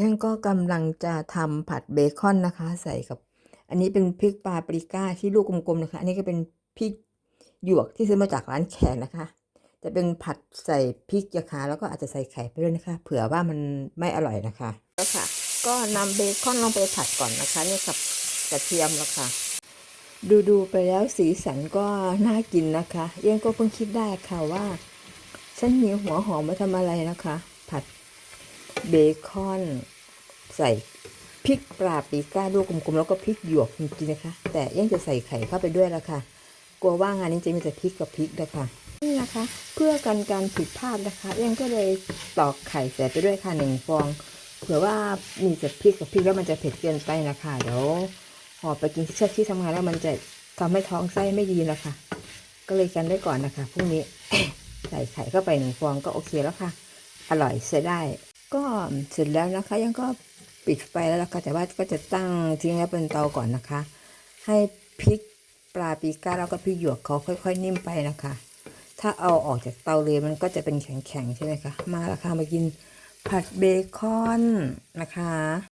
ยังก็กำลังจะทำผัดเบคอนนะคะ ใส่กับ อันนี้เป็นพริกปาปริก้าที่ลูกกลมๆนะคะ อันนี้ก็เป็นพริกหยวกที่ซื้อมาจากร้านแขกนะคะ จะเป็นผัดใส่พริกยาคาแล้วก็อาจจะใส่ไข่ไปด้วยนะคะ เผื่อว่ามันไม่อร่อยนะคะแล้วค่ะ ก็นำเบคอนลงไปผัดก่อนนะคะเนี่ยกับกระเทียมแล้วค่ะ ดูดูๆไปแล้วสีสันก็น่ากินนะคะเยังก็เพิ่งคิดได้ค่ะว่า ฉันมีหัวหอมมาทำอะไรนะคะ ผัด เบคอน ใส่พริกปลาปริก้าลูกกลมๆแล้วก็พริกหยวกจริงๆนะคะ แต่ยังจะใส่ไข่เข้าไปด้วยละค่ะกลัวว่างานนี้จะมีแต่พริกกับพริกนะคะนี่นะคะ เพื่อกันการผิดพลาดนะคะยังก็เลยตอกไข่ใส่ไปด้วยค่ะหนึ่งฟองเผื่อว่ามีแต่พริกกับพริกแล้วมันจะเผ็ดเกินไปนะคะเดี๋ยวห่อไปกินที่เชือกที่ทำงานแล้วมันจะทำให้ท้องไส้ไม่ดีนะคะก็เลยกันไว้ก่อนนะคะพรุ่งนี้ใส่ไข่เข้าไปหนึ่งฟองก็โอเคแล้วค่ะ อร่อยใช้ได้ ก็เสร็จแล้วนะคะ ยังก็ปิดไฟแล้วนะค่ะแต่ว่าก็จะตั้งทิ้งไว้บนเตาก่อนนะคะ ให้พริกปลาปีก้าแล้วก็พริกหยวกเขาค่อย ๆ นิ่มไปนะคะ ถ้าเอาออกจากเตาเลยมันก็จะเป็นแข็งๆใช่ไหมคะ มาแล้วค่ะมากินผัดเบคอนนะคะ